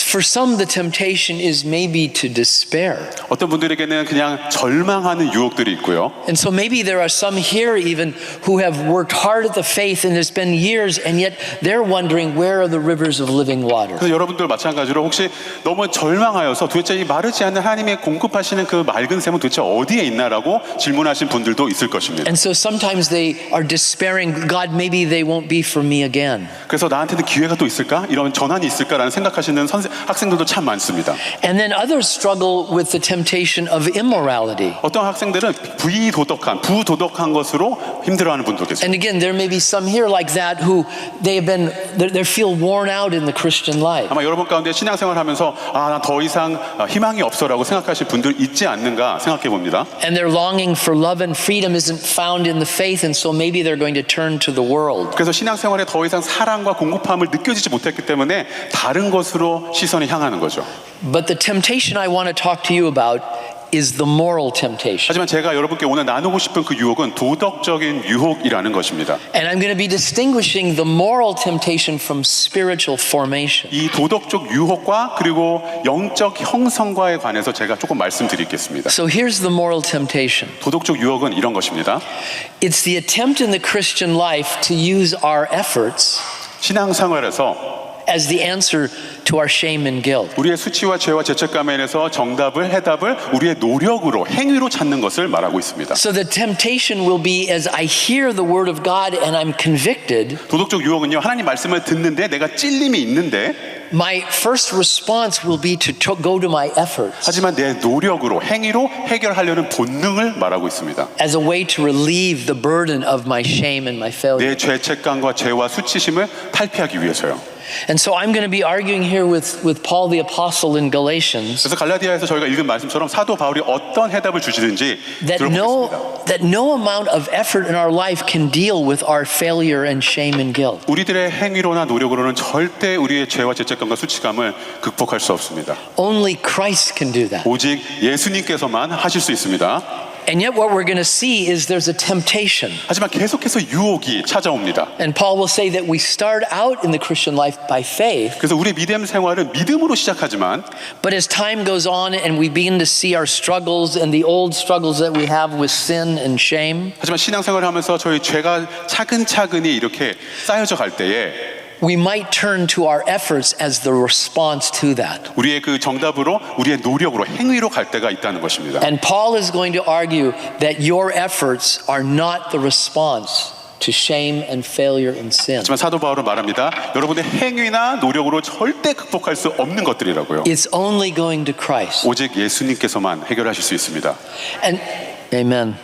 It's For some, the temptation is maybe to despair. 어떤 분들에게는 그냥 절망하는 유혹들이 있고요. And so maybe there are some here even who have worked hard at the faith and it's been years and yet they're wondering where are the rivers of living water? 그래서 여러분들 마찬가지로 혹시 너무 절망하여서 도대체 이 마르지 않는 하나님의 공급하시는 그 맑은 샘은 도대체 어디에 있나라고 질문하신 분들도 있을 것입니다. And so sometimes they are despairing, God, maybe they won't be for me again. 그래서 나한테는 기회가 또 있을까? 이런 전환이 있을까라는 생각하시는 선생, 학생들도 참 많습니다. And then others struggle with the temptation of immorality. 어떤 학생들은 부도덕한, 부도덕한 것으로 힘들어하는 분도 계세요. And again, there may be some here like that who they have been, they feel worn out in the Christian life. 아마 여러분 가운데 신앙생활하면서 아, 나더 이상 아, 희망이 없어라고 생각하실 분들 있지 않는가 생각해 봅니다. And their longing for love and freedom isn't found in the faith, and so maybe they're going to turn to the world. 그래서 신앙생활에 더 이상 사랑과 공급함을 느껴지지 못했기 때문에 다른 것으로 시 선이 향하는 거죠. But the temptation I want to talk to you about is the moral temptation. 하지만 제가 여러분께 오늘 나누고 싶은 그 유혹은 도덕적인 유혹이라는 것입니다. And I'm going to be distinguishing the moral temptation from spiritual formation. 이 도덕적 유혹과 그리고 영적 형성과에 관해서 제가 조금 말씀드리겠습니다. So here's the moral temptation 도덕적 유혹은 이런 것입니다. it's the attempt in the Christian life to use our efforts 신앙생활에서 as the answer to our shame and guilt. 우리의 수치와 죄와 죄책감에 대해서 정답을 해답을 우리의 노력으로 행위로 찾는 것을 말하고 있습니다. So the temptation will be as I hear the word of God and I'm convicted, 도덕적 유혹은요 하나님 말씀을 듣는데 내가 찔림이 있는데 my first response will be to, go to my efforts 하지만 내 노력으로 행위로 해결하려는 본능을 말하고 있습니다. as a way to relieve the burden of my shame and my failure. 내 죄책감과 죄와 수치심을 탈피하기 위해서요. And so I'm going to be arguing here with, with Paul the Apostle in Galatians 그래서 갈라디아에서 저희가 읽은 말씀처럼 사도 바울이 어떤 해답을 주시는지 that 들어보겠습니다. no, that no amount of effort in our life can deal with our failure and shame and guilt. 우리들의 행위로나 노력으로는 절대 우리의 죄와 죄책감과 수치감을 극복할 수 없습니다. Only Christ can do that. 오직 예수님께서만 하실 수 있습니다. And yet, what we're going to see is there's a temptation. 하지만 계속해서 유혹이 찾아옵니다. And Paul will say that we start out in the Christian life by faith, 그래서 우리 믿음 생활은 믿음으로 시작하지만 but as time goes on and we begin to see our struggles and the old struggles that we have with sin and shame, 하지만 신앙생활을 하면서 저희 죄가 차근차근히 이렇게 쌓여져 갈 때에 we might turn to our efforts as the response to that. 우리의 그 정답으로 우리의 노력으로 행위로 갈 때가 있다는 것입니다. And Paul is going to argue that your efforts are not the response to shame and failure and sin. 하지만 사도 바울은 말합니다. 여러분의 행위나 노력으로 절대 극복할 수 없는 것들이라고요. It's only going to Christ. 오직 예수님께서만 해결하실 수 있습니다. And amen.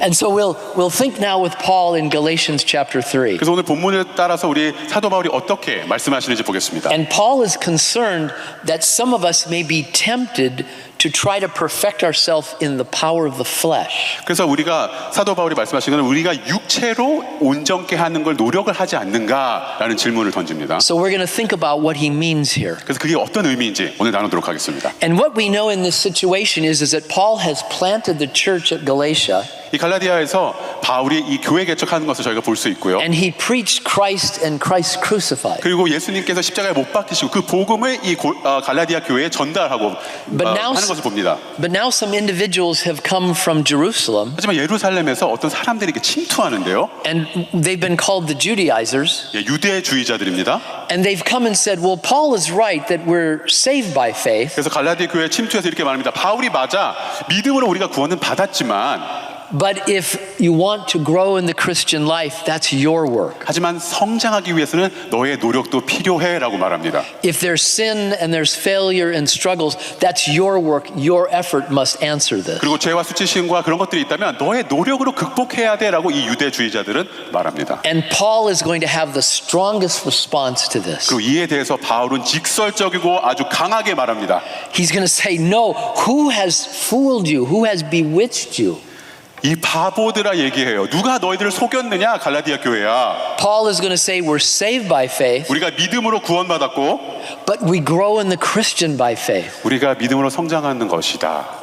And so we'll we'll think now with Paul in Galatians chapter 3. 그래서 오늘 본문을 따라서 우리 사도 바울이 어떻게 말씀하시는지 보겠습니다. And Paul is concerned that some of us may be tempted to try to perfect ourselves in the power of the flesh. 그래서 우리가 사도 바울이 말씀하시는 건 우리가 육체로 온전케 하는 걸 노력을 하지 않는가라는 질문을 던집니다. So we're going to think about what he means here. 그래서 그게 어떤 의미인지 오늘 나누도록 하겠습니다. And what we know in this situation is, is that Paul has planted the church at Galatia 이 갈라디아에서 바울이 이 교회 개척하는 것을 저희가 볼 수 있고요. and he preached Christ and Christ crucified. 그리고 예수님께서 십자가에 못 박히시고 그 복음을 이 고- 어, 갈라디아 교회에 전달하고 어, 하는 것을 봅니다. But now some individuals have come from Jerusalem 하지만 예루살렘에서 어떤 사람들이 이렇게 침투하는데요. and they've been called the Judaizers. 예, 유대주의자들입니다. And they've come and said, well, Paul is right that we're saved by faith, 그래서 갈라디아 교회 침투해서 이렇게 말합니다. 바울이 맞아 믿음으로 우리가 구원은 받았지만 but if you want to grow in the Christian life, that's your work. 하지만 성장하기 위해서는 너의 노력도 필요해라고 말합니다. If there's sin and there's failure and struggles, that's your work. Your effort must answer this. 그리고 죄와 수치심과 그런 것들이 있다면 너의 노력으로 극복해야 돼라고 이 유대주의자들은 말합니다. And Paul is going to have the strongest response to this. 그리고 이에 대해서 바울은 직설적이고 아주 강하게 말합니다. He's going to say, No, who has fooled you? Who has bewitched you? 이 바보들아 얘기해요. 누가 너희들을 속였느냐 갈라디아 교회야. Paul is going to say, We're saved by faith, 우리가 믿음으로 구원받았고 but we grow in the Christian by faith. 우리가 믿음으로 성장하는 것이다.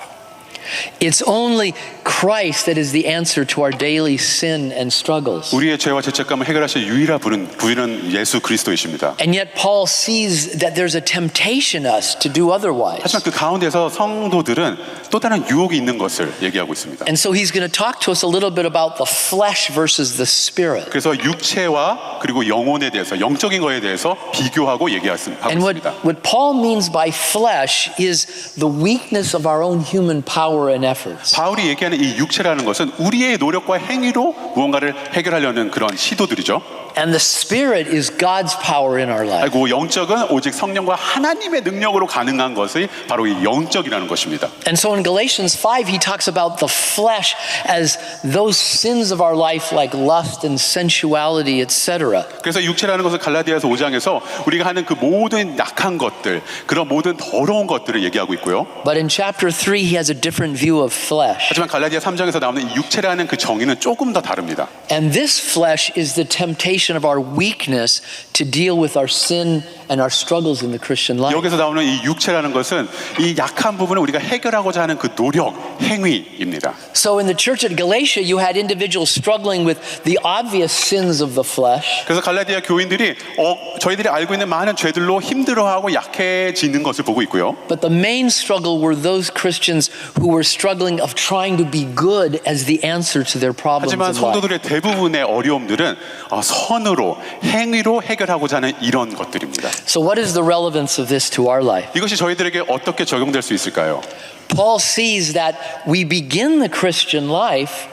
It's only Christ that is the answer to our daily sin and struggles. 우리의 죄와 죄책감을 해결하실 유일한 분은 부인은 예수 그리스도이십니다. And yet, Paul sees that there's a temptation us to do otherwise. 하지만 그 가운데서 성도들은 또 다른 유혹이 있는 것을 얘기하고 있습니다. And so he's going to talk to us a little bit about the flesh versus the spirit. 그래서 육체와 그리고 영혼에 대해서 영적인 거에 대해서 비교하고 얘기하고 And what, 있습니다. what Paul means by flesh is the weakness of our own human power and efforts. 바울이 얘기하는 이 육체라는 것은 우리의 노력과 행위로 무언가를 해결하려는 그런 시도들이죠. And the spirit is God's power in our life. 그리고 영적은 오직 성령과 하나님의 능력으로 가능한 것이 바로 이 영적이라는 것입니다. And so in Galatians 5, he talks about the flesh as those sins of our life like lust and sensuality, etc. 그래서 육체라는 것을 갈라디아서 5장에서 우리가 하는 그 모든 약한 것들, 그런 모든 더러운 것들을 얘기하고 있고요. But in chapter 3, he has a different view of flesh. 하지만 갈라디아 3장에서 나오는 이 육체라는 그 정의는 조금 더 다릅니다. And this flesh is the temptation of our weakness to deal with our sin and our struggles in the Christian life. 여기서 나오는 이 육체라는 것은 이 약한 부분을 우리가 해결하고자 하는 그 노력, 행위입니다. So in the church at Galatia, you had individuals struggling with the obvious sins of the flesh. 그래서 갈라디아 교인들이 어, 저희들이 알고 있는 많은 죄들로 힘들어하고 약해지는 것을 보고 있고요. But the main struggle were those Christians who were struggling of trying to be good as the answer to their problems 하지만 in life. 성도들의 대부분의 어려움들은 어, 선 으로 행위로 해결하고자 하는 이런 것들입니다. So what is the relevance of this to our life? 이것이 저희들에게 어떻게 적용될 수 있을까요? Paul sees that we begin the Christian life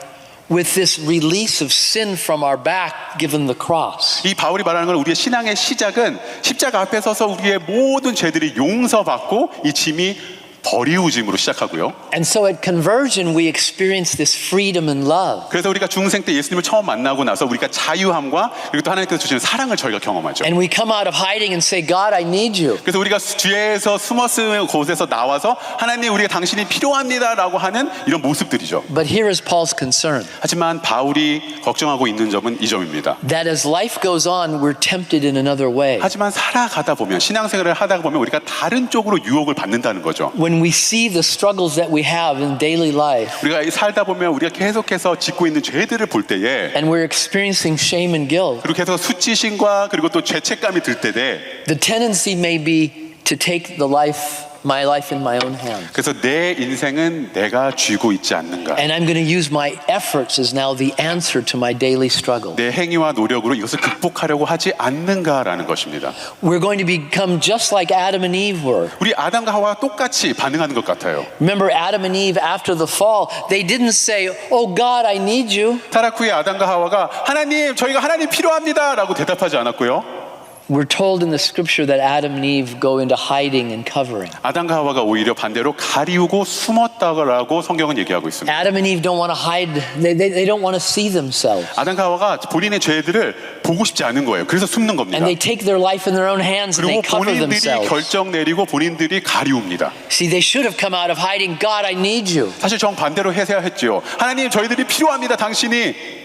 with this release of sin from our back given the cross. 이 바울이 말하는 건 우리의 신앙의 시작은 십자가 앞에 서서 우리의 모든 죄들이 용서받고 이 짐이 버리우짐으로 시작하고요. And so at conversion, we experience this freedom and love. 그래서 우리가 중생 때 예수님을 처음 만나고 나서 우리가 자유함과 그리고 또 하나님께서 주시는 사랑을 저희가 경험하죠. And we come out of hiding and say, God, I need you. 그래서 우리가 뒤에서 숨었을 곳에서 나와서 하나님 우리가 당신이 필요합니다라고 하는 이런 모습들이죠. But here is Paul's concern 하지만 바울이 걱정하고 있는 점은 이 점입니다. that as life goes on, we're tempted in another way. 하지만 살아가다 보면 신앙생활을 하다 보면 우리가 다른 쪽으로 유혹을 받는다는 거죠. When we see the struggles that we have in daily life 우리가 이 살다 보면 우리가 계속해서 짓고 있는 죄들을 볼 때에 and we're experiencing shame and guilt, 그리고 계속 수치심과 그리고 또 죄책감이 들 때에 the tendency may be to take the life, my life in my own hands. 그래서 내 인생은 내가 쥐고 있지 않는가 And I'm going to use my efforts as now the answer to my daily struggle. 내 행위와 노력으로 이것을 극복하려고 하지 않는가라는 것입니다. We're going to become just like Adam and Eve were. 우리 아담과 하와가 똑같이 반응하는 것 같아요. Remember Adam and Eve after the fall, they didn't say, Oh God, I need you. 타락 후에 아담과 하와가 하나님 저희가 하나님 필요합니다라고 대답하지 않았고요. We're told in the scripture that Adam and Eve go into hiding and covering. 아담과 하와가 오히려 반대로 가리우고 숨었다라고 성경은 얘기하고 있습니다. Adam and Eve don't want to hide, they, they, they don't want to see themselves. 아담과 하와가 본인의 죄들을 보고 싶지 않은 거예요. 그래서 숨는 겁니다. And they take their life in their own hands and they 그리고 cover 본인들이 themselves. 결정 내리고 본인들이 가리웁니다. See, they should have come out of hiding. God, I need you. 사실 정 반대로 해야 했죠. 하나님 저희들이 필요합니다. 당신이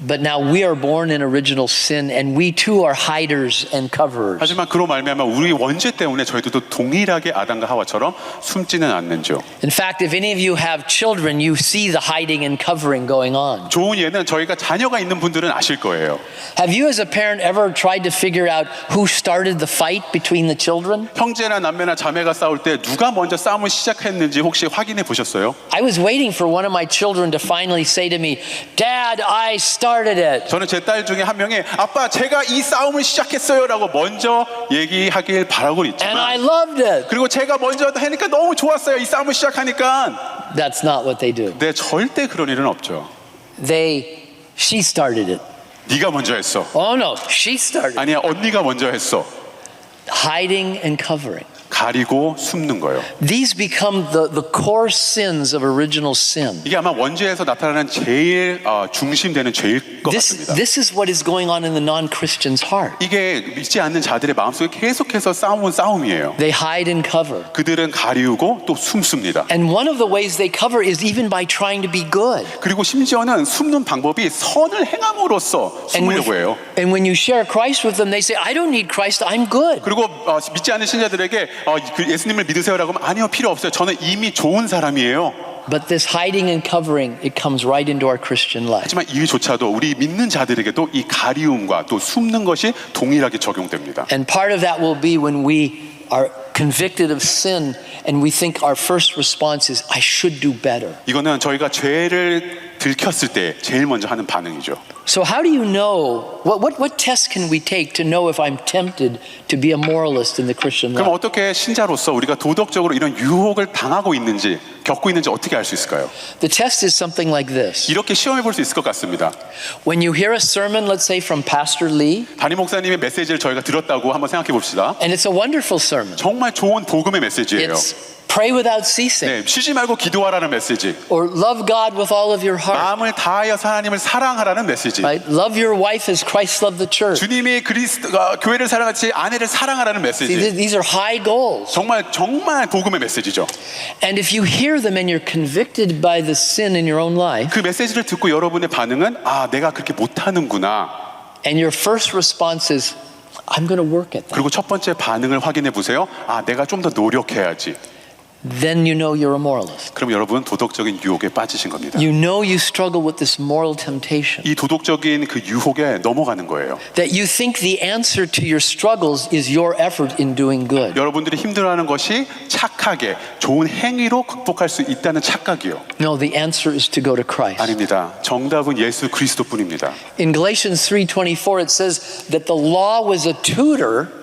But now we are born in original sin and we too are hiders and coverers. 하지만 그로 말미암아 우리 원죄 때문에 저희들도 동일하게 아담과 하와처럼 숨지는 않는죠. In fact, if any of you have children, you see the hiding and covering going on. 좋은 예는 저희가 자녀가 있는 분들은 아실 거예요. Have you, as a parent, ever tried to figure out who started the fight between the children? 형제나 남매나 자매가 싸울 때 누가 먼저 싸움을 시작했는지 혹시 확인해 보셨어요? I was waiting for one of my children to finally say to me, Dad, I started it. 저는 제 딸 중에 한 명이 아빠 제가 이 싸움을 시작했어요라고 먼저 얘기하길 바라고 And I 있지만 loved it. 그리고 제가 먼저 하니까 너무 좋았어요. 이 싸움을 시작하니까. That's not what they do. 네, 절대 그런 일은 없죠. They, she started it. 네가 먼저 했어. Oh no, she started. 아니야, 언니가 먼저 했어. Hiding and covering. 가리고 숨는 거예요. These become the, the core sins of original sin. 이게 아마 원죄에서 나타나는 제일 어, 중심되는 죄일 것 This, 같습니다. this is what is going on in the non Christian's heart. 이게 믿지 않는 자들의 마음속에 계속해서 싸움은 싸움이에요. They hide and cover. 그들은 가리우고 또 숨습니다. And one of the ways they cover is even by trying to be good. 그리고 심지어는 숨는 방법이 선을 행함으로써 And when, 숨으려고 해요. and when you share Christ with them, they say, I don't need Christ, I'm good. 그리고 어, 믿지 않는 신자들에게 어, 그 예수님을 믿으세요라고 하면 아니요 필요 없어요. 저는 이미 좋은 사람이에요. But this hiding and covering, it comes right into our Christian life. 하지만 이조차도 우리 믿는 자들에게도 이 가리움과 또 숨는 것이 동일하게 적용됩니다. And part of that will be when we are convicted of sin and we think our first response is, I should do better. 이거는 저희가 죄를 들켰을 때 제일 먼저 하는 반응이죠. So, how do you know? What, what, what test can we take to know if I'm tempted to be a moralist in the Christian 그럼 life? 어떻게 신자로서 우리가 도덕적으로 이런 유혹을 당하고 있는지 겪고 있는지 어떻게 알 수 있을까요? The test is something like this. 이렇게 시험해 볼 수 있을 것 같습니다. When you hear a sermon, let's say from Pastor Lee, 담임 목사님의 메시지를 저희가 들었다고 한번 생각해 봅시다. and it's a wonderful sermon, 정말 좋은 복음의 메시지예요. it's pray without ceasing, 네, 쉬지 말고 기도하라는 메시지. or love God with all of your heart, 마음을 다하여 하나님을 사랑하라는 메시지. right? Love your wife as Christ loved the church. 주님이 그리스도가 교회를 사랑하지 아내를 사랑하라는 See, 메시지. th- these are high goals. 정말 정말 복음의 메시지죠. And if you hear them and you're convicted by the sin in your own life, 그 메시지를 듣고 여러분의 반응은 아 내가 그렇게 못하는구나. and your first response is, I'm going to work at that, 그리고 첫 번째 반응을 확인해 보세요. 아 내가 좀 더 노력해야지. then you know you're a moralist. 그럼 여러분 도덕적인 유혹에 빠지신 겁니다. You know you struggle with this moral temptation. 이 도덕적인 그 유혹에 넘어가는 거예요. That you think the answer to your struggles is your effort in doing good. 여러분들이 힘들어하는 것이 착하게 좋은 행위로 극복할 수 있다는 착각이요. No, the answer is to go to Christ. 아닙니다. 정답은 예수 그리스도뿐입니다. In Galatians 3:24 it says that the law was a tutor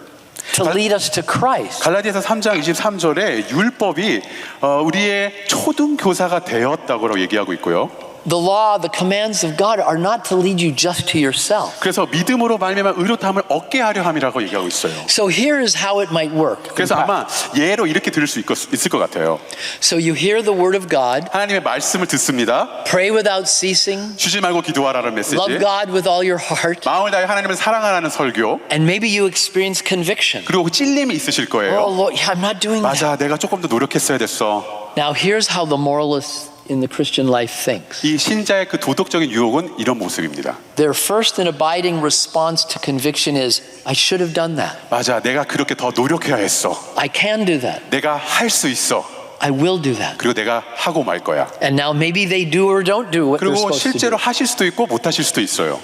to lead us to Christ. 갈라디아서 3장 23절에 율법이 어, 우리의 초등 교사가 되었다고 얘기하고 있고요. The law, the commands of God are not to lead you just to yourself. 그래서 믿음으로 말미암아 의롭다함을 얻게 하려 함이라고 얘기하고 있어요. So here is how it might work. 그래서 아마 예로 이렇게 들을 수 있- 있을 것 같아요. So you hear the word of God, 하나님의 말씀을 듣습니다. pray without ceasing, 쉬지 말고 기도하라는 메시지. love God with all your heart, 마음을 다해 하나님을 사랑하라는 설교. and maybe you experience conviction. 그리고 찔림이 있으실 Oh 거예요. Lord, yeah, I'm not doing that. 맞아, 내가 조금 더 노력했어야 됐어. Now here's how the moralist in the Christian life thinks. 이 신자의 그 도덕적인 유혹은 이런 모습입니다. Their first and abiding response to conviction is, I should have done that. 맞아, 내가 그렇게 더 노력해야 했어. I can do that. 내가 할 수 있어. I will do that. 그리고 내가 하고 말 거야. And now maybe they do or don't do what they're 그리고 supposed to 실제로 do. 하실 수도 있고 못 하실 수도 있어요.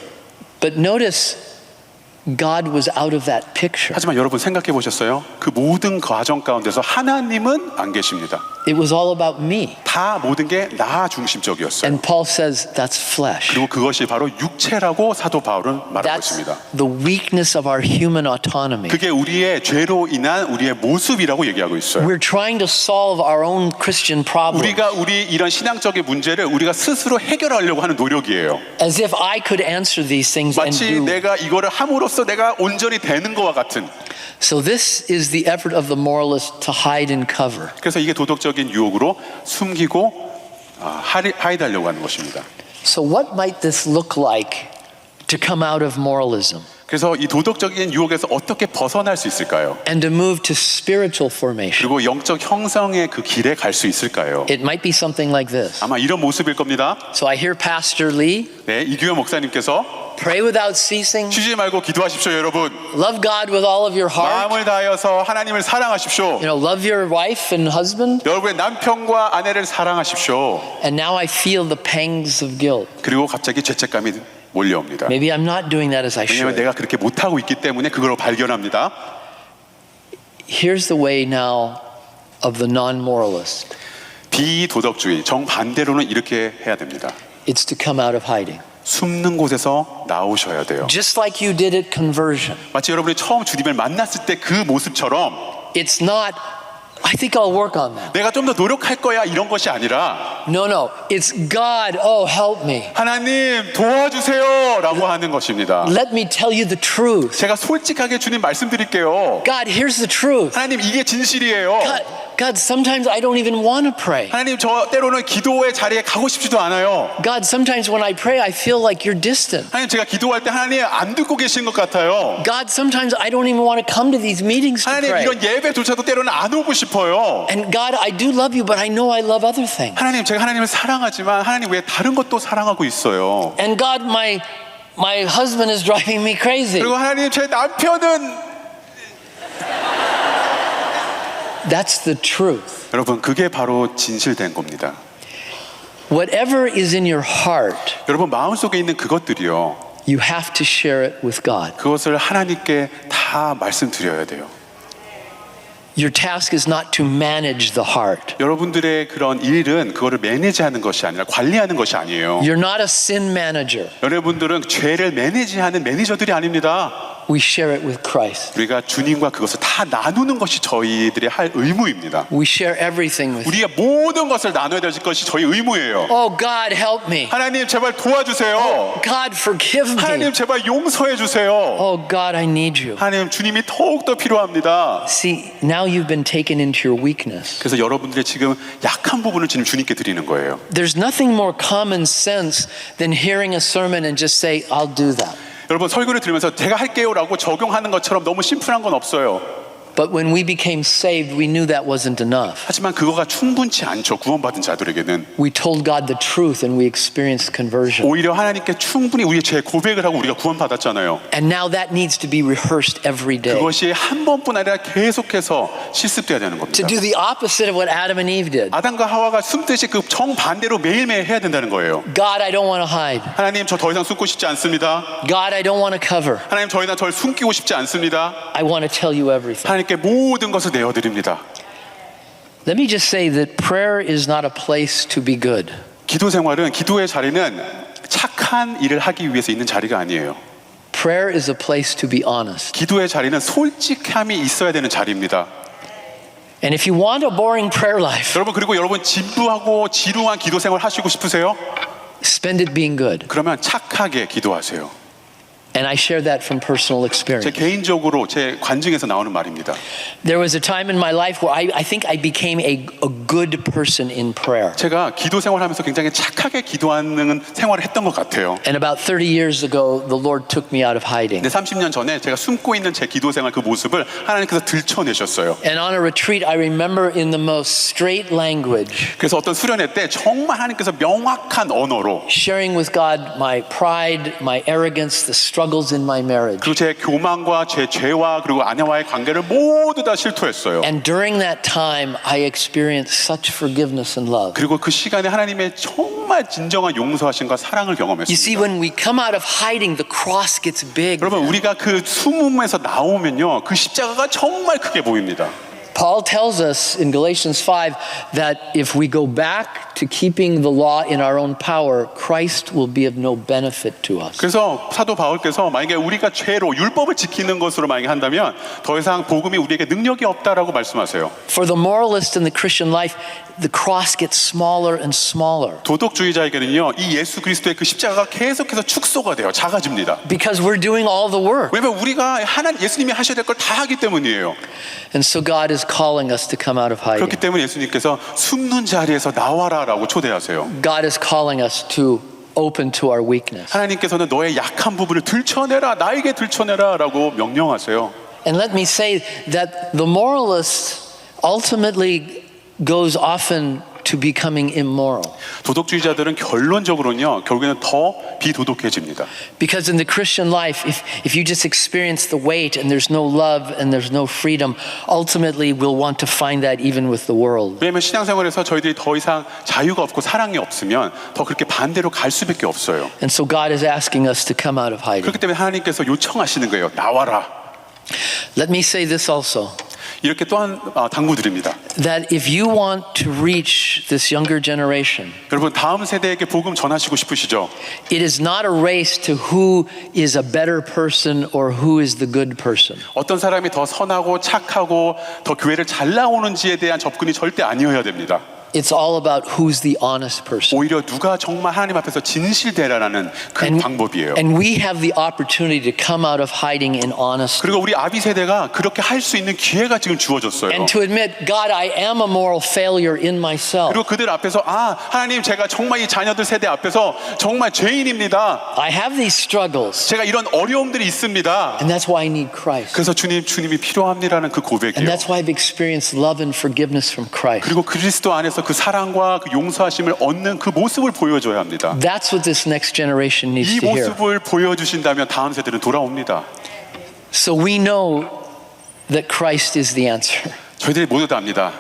But notice, God was out of that picture. 하지만 여러분 생각해 보셨어요? 그 모든 과정 가운데서 하나님은 안 계십니다. It was all about me. 다 모든 게 나 중심적이었어요. And Paul says that's flesh. 그리고 그것이 바로 육체라고 사도 바울은 말하고 That's 있습니다. the weakness of our human autonomy. 그게 우리의 죄로 인한 우리의 모습이라고 얘기하고 있어요. We're trying to solve our own Christian problem 우리가 우리 이런 신앙적인 문제를 우리가 스스로 해결하려고 하는 노력이에요. as if I could answer these things and 마치 do. 내가 이거를 함으로써 내가 온전히 되는 것과 같은. So this is the effort of the moralist to hide and cover. 그래서 이게 도덕적인 유혹으로 숨기고 아, 하이드하려고 하는 것입니다. So what might this look like to come out of moralism 그래서 이 도덕적인 유혹에서 어떻게 벗어날 수 있을까요? and to move to spiritual formation? 그리고 영적 형성의 그 길에 갈 수 있을까요? It might be something like this. 아마 이런 모습일 겁니다. So I hear Pastor Lee 네, 이규현 목사님께서 pray without ceasing, 쉬지 말고 기도하십시오, 여러분. love God with all of your heart, 마음을 다하여서 하나님을 사랑하십시오. you know, love your wife and husband. 여러분의 남편과 아내를 사랑하십시오. And now I feel the pangs of guilt. 그리고 갑자기 죄책감이 몰려옵니다. Maybe I'm not doing that as I 왜냐하면 should. 내가 그렇게 못하고 있기 때문에 그걸 발견합니다. Here's the way now of the non moralist 비도덕주의, 정반대로는 이렇게 해야 됩니다. it's to come out of hiding. 숨는 곳에서 나오셔야 돼요. Just like you did at conversion. 마치 여러분이 처음 주님을 만났을 때 그 모습처럼 It's not, I think I'll work on that. 내가 좀 더 노력할 거야 이런 것이 아니라 No, no. It's God, oh, help me. 하나님 도와주세요 라고 하는 것입니다. Let me tell you the truth. 제가 솔직하게 주님 말씀드릴게요. God, here's the truth. 하나님 이게 진실이에요. God, God, sometimes I don't even want to pray. 하나님 저 때로는 기도의 자리에 가고 싶지도 않아요. God, sometimes when I pray, I feel like you're distant. 하나님 제가 기도할 때 하나님 안 듣고 계신 것 같아요. God, sometimes I don't even want to come to these meetings to 하나님 pray. 이런 예배조차도 때로는 안 오고 싶어요. And God, I do love you, but I know I love other things. 하나님 제가 하나님을 사랑하지만 하나님 왜 다른 것도 사랑하고 있어요. And God, my my husband is driving me crazy. 그리고 하나님 제 남편은 That's the truth. 여러분 그게 바로 진실된 겁니다. Whatever is in your heart, 여러분 마음속에 있는 그것들이요. you have to share it with God. 그것을 하나님께 다 말씀드려야 돼요. Your task is not to manage the heart. 여러분들의 그런 일은 그거를 매니지하는 것이 아니라 관리하는 것이 아니에요. You're not a sin manager. 여러분들은 죄를 매니지하는 매니저들이 아닙니다. We share it with Christ. 우리가 주님과 그것을 다 나누는 것이 저희들이 할 의무입니다. We share everything with 우리가 모든 것을 나눠야 될 것이 저희 의무예요. Oh, God, help me. 하나님 제발 도와주세요. God, forgive me. 하나님 제발 용서해 주세요. Oh, God, I need you. 하나님 주님이 더욱 더 필요합니다. See, now you've been taken into your weakness. 그래서 여러분들의 지금 약한 부분을 지금 주님께 드리는 거예요. There's nothing more common sense than hearing a sermon and just say, I'll do that. 여러분 설교를 들으면서 제가 할게요라고 적용하는 것처럼 너무 심플한 건 없어요. But when we became saved, we knew that wasn't enough. 하지만 그거가 충분치 않죠. 구원받은 자들에게는 We told God the truth and we experienced conversion. 오히려 하나님께 충분히 우리의 죄 고백을 하고 우리가 구원받았잖아요. And now that needs to be rehearsed every day. 그것이 한 번뿐 아니라 계속해서 실습돼야 되는 겁니다. To do the opposite of what Adam and Eve did. 아담과 하와가 숨듯이 그 정반대로 매일매일 해야 된다는 거예요. God, I don't want to hide. 하나님 저 더 이상 숨고 싶지 않습니다. God, I don't want to cover. 하나님 저 이상 절 숨기고 싶지 않습니다. I want to tell you everything. 하나님께 모든 것을 내어드립니다. Let me just say that prayer is not a place to be good. 기도 생활은 기도의 자리는 착한 일을 하기 위해서 있는 자리가 아니에요. Prayer is a place to be honest. 기도의 자리는 솔직함이 있어야 되는 자리입니다. And if you want a boring prayer life, 여러분 그리고 여러분 진부하고 지루한 기도 생활 하시고 싶으세요? spend it being good. 그러면 착하게 기도하세요. And I share that from personal 제 experience. 개인적으로 제 관증에서 나오는 말입니다. There was a time in my life where I, I think I became a, a good person in prayer. 제가 기도 생활하면서 굉장히 착하게 기도하는 생활을 했던 것 같아요. And about 30 years ago, the Lord took me out of hiding. 근데 30년 전에 제가 숨고 있는 제 기도 생활 그 모습을 하나님께서 들춰내셨어요. And on a retreat, I remember in the most straight language 그래서 어떤 수련회 때 정말 하나님께서 명확한 언어로 sharing with God my pride, my arrogance, the struggles in my marriage. 그리고 제 교만과 제 죄와 그리고 아내와의 관계를 모두 다 실토했어요. And during that time, I experienced such forgiveness and love. 그리고 그 시간에 하나님의 정말 진정한 용서하심과 사랑을 You see, 경험했습니다. when we come out of hiding, the cross gets big. 여러분 우리가 그 숨음에서 나오면요 그 십자가가 정말 크게 보입니다. Paul tells us in Galatians 5 that if we go back to keeping the law in our own power, Christ will be of no benefit to us. 그래서 사도 바울께서 만약에 우리가 죄로 율법을 지키는 것으로 만약에 한다면 더 이상 복음이 우리에게 능력이 없다라고 말씀하세요. For the moralist in the Christian life, the cross gets smaller and smaller 도덕주의자에게는요 이 예수 그리스도의 그 십자가가 계속해서 축소가 돼요 작아집니다. because we're doing all the work. 왜냐면 우리가 하나 예수님이 하셔야 될 걸 다 하기 때문이에요. And so God is calling us to come out of 그렇기 hiding. 때문에 예수님께서 숨는 자리에서 나와라 라고 초대하세요. God is calling us to open to our weakness. 하나님께서는 너의 약한 부분을 들춰내라 나에게 들춰내라라고 명령하세요. And let me say that the moralist ultimately goes often to becoming immoral. 도덕주의자들은 결론적으로는요 결국에는 더 비도덕해집니다. Because in the Christian life, if, if you just experience the weight and there's no love and there's no freedom, ultimately we'll want to find that even with the world. 왜냐하면 신앙생활에서 저희들이 더 이상 자유가 없고 사랑이 없으면 더 그렇게 반대로 갈 수밖에 없어요. And so God is asking us to come out of hiding. 그렇기 때문에 하나님께서 요청하시는 거예요. 나와라. Let me say this also 이렇게 또한 아, 당부드립니다. that if you want to reach this younger generation, 여러분 다음 세대에게 복음 전하시고 싶으시죠? it is not a race to who is a better person or who is the good person. 어떤 사람이 더 선하고 착하고 더 교회를 잘 나오는지에 대한 접근이 절대 아니어야 됩니다. It's all about who's the honest person. 오히려 누가 정말 하나님 앞에서 진실되라라는 그 방법이에요. and we have the opportunity to come out of hiding in honesty. 그리고 우리 아비 세대가 그렇게 할 수 있는 기회가 지금 주어졌어요. And to admit, God, I am a moral failure in myself. 그리고 그들 앞에서 아 하나님 제가 정말 이 자녀들 세대 앞에서 정말 죄인입니다. I have these struggles, 제가 이런 어려움들이 있습니다. and that's why I need Christ. 그래서 주님 주님이 필요합니다라는 그 And 고백이에요. that's why I've experienced love and forgiveness from Christ. 그리고 그리스도 안에서 그 사랑과 그 용서하심을 얻는 그 모습을 보여줘야 합니다. That's what this next generation needs 이 to hear. 모습을 보여주신다면 다음 세대는 돌아옵니다. So we know that Christ is the answer. 저희들이 모두 다 압니다.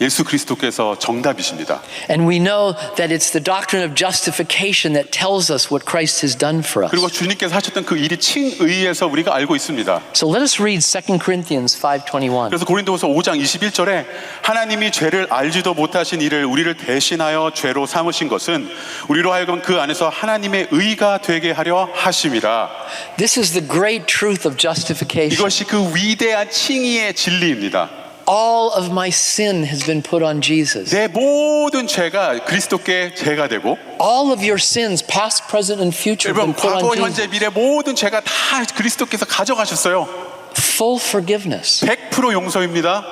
예수 그리스도께서 정답이십니다. And we know that it's the doctrine of justification that tells us what Christ has done for us. 그리고 주님께서 하셨던 그 일이 칭의에서 우리가 알고 있습니다. So let us read 2 Corinthians 5:21. 그래서 고린도후서 5장 21절에 하나님이 죄를 알지도 못하신 이를 우리를 대신하여 죄로 삼으신 것은 우리로 하여금 그 안에서 하나님의 의가 되게 하려 하심이라. This is the great truth of justification. 이것이 그 위대한 칭의의 진리입니다. All of my sin has been put on Jesus. 내 모든 죄가 그리스도께 죄가 되고 All of your sins, past, present, and future, have 여러분 been put 과거, on Jesus. 현재, 미래 모든 죄가 다 그리스도께서 가져가셨어요. Full forgiveness, 100% 용서입니다.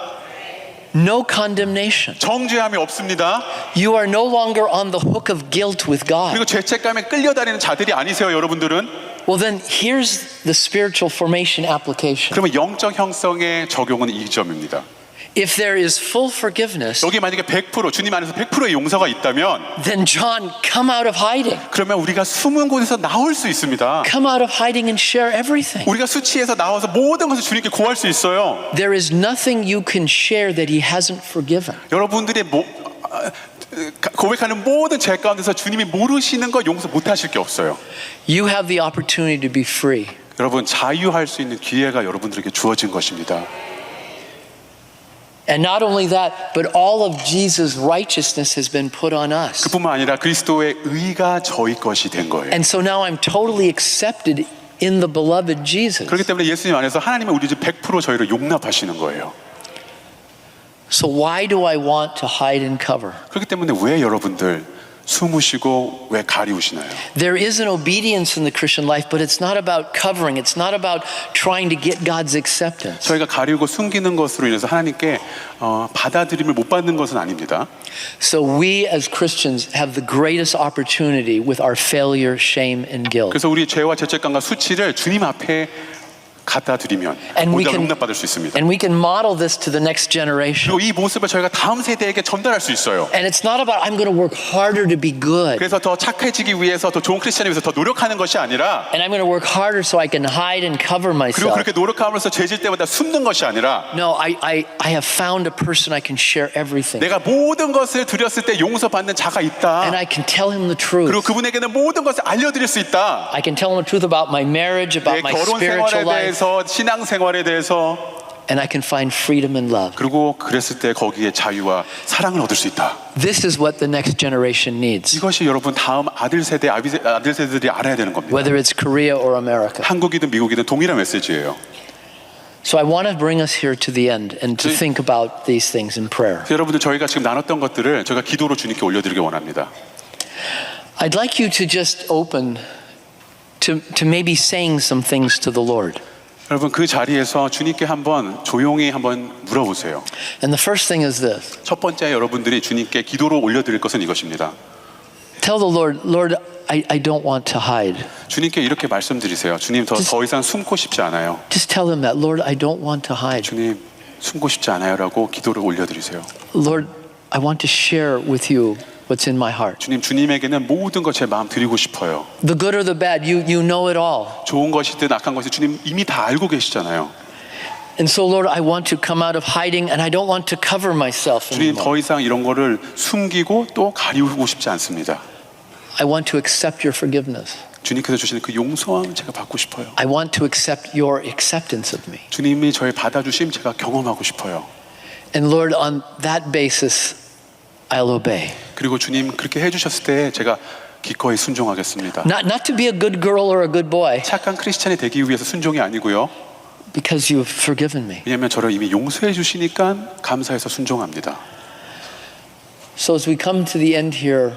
no condemnation. 정죄함이 없습니다. You are no longer on the hook of guilt with God. 그리고 죄책감에 끌려다니는 자들이 아니세요, 여러분들은. Well, then here's the spiritual formation application. 그러면 영적 형성의 적용은 이 점입니다. If there is full forgiveness, 여기 만약에 100% 주님 안에서 100%의 용서가 있다면 then John, come out of hiding. 그러면 우리가 숨은 곳에서 나올 수 있습니다. Come out of hiding and share everything. 우리가 수치에서 나와서 모든 것을 주님께 구할 수 있어요. There is nothing you can share that he hasn't forgiven. 여러분들의 모, 아, 고백하는 모든 죄 가운데서 주님이 모르시는 거 용서 못 하실 게 없어요. You have the opportunity to be free. 여러분 자유할 수 있는 기회가 여러분들에게 주어진 것입니다. And not only that, but all of Jesus' righteousness has been put on us. 그뿐만 아니라 그리스도의 의가 저희 것이 된 거예요. And so now I'm totally accepted in the beloved Jesus. 그렇기 때문에 예수님 안에서 하나님은 우리 집 100% 저희를 용납하시는 거예요. So why do I want to hide and cover? 그렇기 때문에 왜 여러분들 숨으시고 왜 가리우시나요? There is an obedience in the Christian life, but it's not about covering. It's not about trying to get God's acceptance. 저희가 가리우고 숨기는 것으로 인해서 하나님께 어, 받아들임을 못 받는 것은 아닙니다. So we as Christians have the greatest opportunity with our failure, shame, and guilt. 그래서 우리 죄와 죄책감과 수치를 주님 앞에 갖다 드리면 And we 우리가 can- 용납받을 수 있습니다. And we can model this to the next generation. 그리고 이 모습을 저희가 다음 세대에게 전달할 수 있어요. And it's not about I'm going to work harder to be good. 그래서 더 착해지기 위해서 더 좋은 크리스천이 위해서 더 노력하는 것이 아니라 And I'm going to work harder so I can hide and cover 그리고 myself. 그렇게 노력함으로써 죄질 때마다 숨는 것이 아니라 No, I, I, I have found a person I can share everything. 내가 모든 것을 드렸을 때 용서받는 자가 있다. And I can tell him the 그리고 truth. 그분에게는 모든 것을 알려드릴 수 있다. I can tell him the truth about my marriage, 내 about my 결혼 spiritual 생활에 life, 대해서 신앙 생활에 대해서 and I can find freedom and love. 그리고 그랬을 때 거기에 자유와 사랑을 얻을 수 있다. This is what the next generation needs, 이것이 여러분 다음 아들 세대 아비 세- 아들 세대들이 알아야 되는 겁니다. whether it's Korea or America. 한국이든 미국이든 동일한 메시지예요. So I want to bring us here to the end and to Sí. think about these things in prayer. 그래서 여러분들 저희가 지금 나눴던 것들을 저희가 기도로 주님께 올려드리기 원합니다. I'd like you to just open to, to maybe saying some things to the Lord. 여러분 그 자리에서 주님께 한번 조용히 한번 물어보세요. And the first thing is this 첫 번째 여러분들이 주님께 기도로 올려드릴 것은 이것입니다. tell the Lord, Lord, I, I don't want to hide. 주님께 이렇게 말씀드리세요. 주님 더, 더 이상 숨고 싶지 않아요. Just tell him that, Lord, I don't want to hide. 주님 숨고 싶지 않아요라고 기도를 올려드리세요. Lord, I want to share with you what's in my heart. 주님 주님에게는 모든 것 제 마음 드리고 싶어요. The good or the bad, you, you know it all. 좋은 것이든 악한 것이 주님 이미 다 알고 계시잖아요. And so, Lord, I want to come out of hiding and I don't want to cover myself 주님 anymore. 더 이상 이런 거를 숨기고 또 가리우고 싶지 않습니다. I want to accept your forgiveness. 주님께서 주시는 그 용서함 제가 받고 싶어요. I want to accept your acceptance of me. 주님이 저를 받아주심 제가 경험하고 싶어요. And Lord, on that basis, I'll obey. 그리고 주님 그렇게 해주셨을 때 제가 기꺼이 순종하겠습니다. Not, not to be a good girl or a good boy, 착한 크리스찬이 되기 위해서 순종이 아니고요. because you've forgiven me. 왜냐하면 저를 이미 용서해 주시니까 감사해서 순종합니다. So as we come to the end here,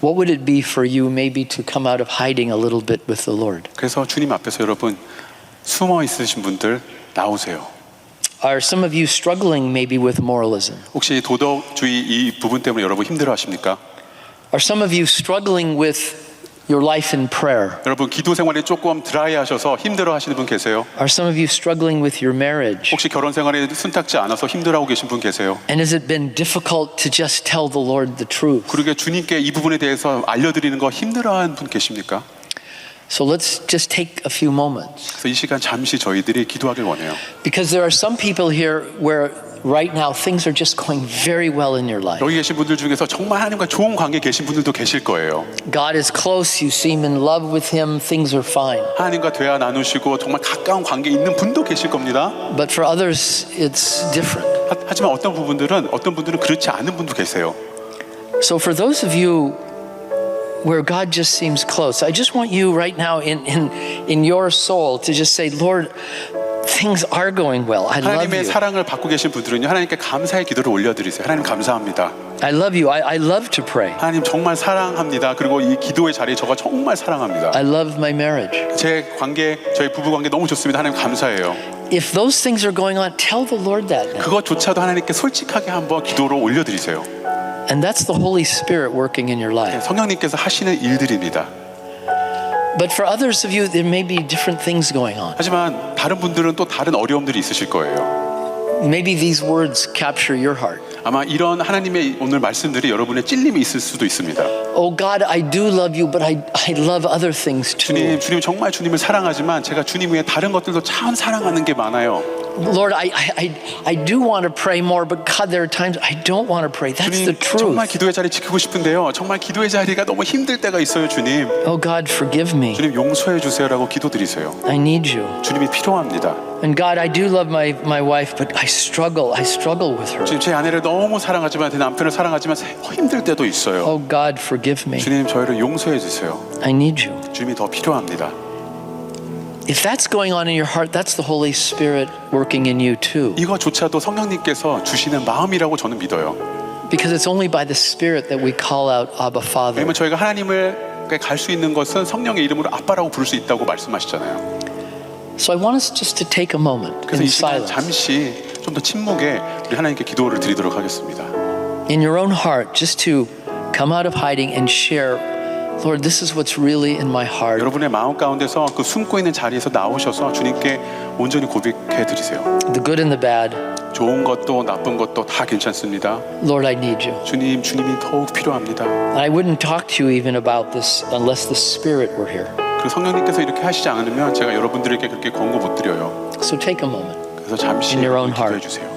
what would it be for you maybe to come out of hiding a little bit with the Lord? 그래서 주님 앞에서 여러분 숨어 있으신 분들 나오세요. Are some of you struggling maybe with moralism? 혹시 도덕주의 이 부분 때문에 여러분 힘들어하십니까? Are some of you struggling with your life in prayer? 여러분 기도 생활이 조금 드라이하셔서 힘들어하시는 분 계세요? Are some of you struggling with your marriage? 혹시 결혼 생활이 순탁지 않아서 힘들어하고 계신 분 계세요? And has it been difficult to just tell the Lord the truth? 그러게 주님께 이 부분에 대해서 알려드리는 거 힘들어하는 분 계십니까? So let's just take a few moments. 그래서 이 시간 잠시 저희들이 기도하길 원해요. Because there are some people here where right now things are just going very well in your life. 여기 계신 분들 중에서 정말 하나님과 좋은 관계 계신 분들도 계실 거예요. God is close, you seem in love with Him, things are fine. 하나님과 대화 나누시고 정말 가까운 관계 있는 분도 계실 겁니다. But for others, it's different. 하- 하지만 어떤 부분들은 어떤 분들은 그렇지 않은 분도 계세요. So for those of you where God just seems close, I just want you right now in, in, in your soul to just say, Lord, things are going well. I love 하나님의 you. 사랑을 받고 계신 분들은요 하나님께 감사의 기도를 올려드리세요. 하나님 감사합니다. I love you. I, I love to pray. 하나님 정말 사랑합니다. 그리고 이 기도의 자리에 저가 정말 사랑합니다. I love my marriage. 제 관계, 저희 부부 관계 너무 좋습니다. 하나님 감사해요. If those things are going on, tell the Lord that now. 그것조차도 하나님께 솔직하게 한번 기도로 올려드리세요. And that's the Holy Spirit working in your life. 성령님께서 하시는 일들입니다. But for others of you, there may be different things going on. 하지만 다른 분들은 또 다른 어려움들이 있으실 거예요. Maybe these words capture your heart. 아마 이런 하나님의 오늘 말씀들이 여러분의 찔림이 있을 수도 있습니다. Oh God, I do love you, but I, I love other things too. 주님, 주님 정말 주님을 사랑하지만 제가 주님 외에 다른 것들도 참 사랑하는 게 많아요. Lord, I, I, I, I do want to pray more, but God, there are times I don't want to pray. That's the 주님 정말 truth. 기도의 자리 지키고 싶은데요. 정말 기도의 자리가 너무 힘들 때가 있어요, 주님. Oh God, forgive me. 주님 용서해 주세요라고 기도드리세요. I need you. 주님이 필요합니다. And God, I do love my, my wife, but I struggle. I struggle with her. 지금 제 아내를 너무 사랑하지만 제 남편을 사랑하지만 힘들 때도 있어요. Oh God, forgive me. 주님 저희를 용서해 주세요. I need you. 주님이 더 필요합니다. If that's going on in your heart, that's the Holy Spirit working in you too. 이거조차도 성령님께서 주시는 마음이라고 저는 믿어요. Because it's only by the Spirit that we call out Abba Father. 왜냐면 저희가 하나님을 갈 수 있는 것은 성령의 이름으로 아빠라고 부를 수 있다고 말씀하시잖아요. So I want us just to take a moment 그래서 in 이 시간 silence. 잠시 좀 더 침묵에 우리 하나님께 기도를 드리도록 하겠습니다. in your own heart just to come out of hiding and share lord this is what's really in my heart 여러분의 마음 가운데서 그 숨고 있는 자리에서 나오셔서 주님께 온전히 고백해 드리세요. the good and the bad 좋은 것도 나쁜 것도 다 괜찮습니다. lord i need you 주님, 주님이 더욱 필요합니다. i wouldn't talk to you even about this unless the spirit were here 그 성령님께서 이렇게 하시지 않으면 제가 여러분들에게 그렇게 권고 못 드려요. so take a moment 그래서 잠시 In your own 기도해 heart. 주세요.